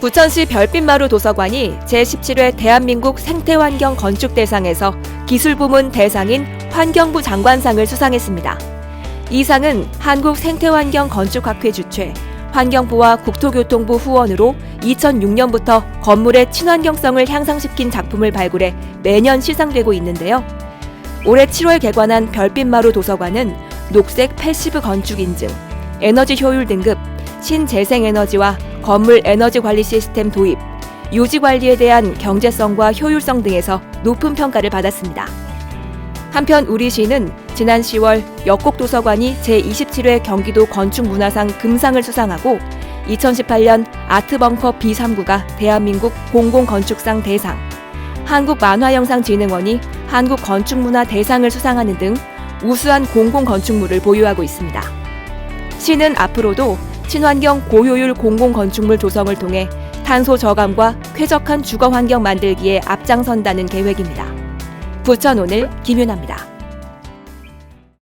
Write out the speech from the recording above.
부천시 별빛마루 도서관이 제17회 대한민국 생태환경 건축 대상에서 기술 부문 대상인 환경부 장관상을 수상했습니다. 이 상은 한국 생태환경 건축학회 주최, 환경부와 국토교통부 후원으로 2006년부터 건물의 친환경성을 향상시킨 작품을 발굴해 매년 시상되고 있는데요. 올해 7월 개관한 별빛마루 도서관은 녹색 패시브 건축 인증, 에너지 효율 등급, 신재생에너지와 건물 에너지 관리 시스템 도입, 유지 관리에 대한 경제성과 효율성 등에서 높은 평가를 받았습니다. 한편 우리 시는 지난 10월 역곡도서관이 제27회 경기도 건축문화상 금상을 수상하고 2018년 아트벙커 B3구가 대한민국 공공건축상 대상, 한국만화영상진흥원이 한국건축문화 대상을 수상하는 등 우수한 공공건축물을 보유하고 있습니다. 시는 앞으로도 친환경 고효율 공공건축물 조성을 통해 탄소 저감과 쾌적한 주거 환경 만들기에 앞장선다는 계획입니다. 부천 오늘 김윤아입니다.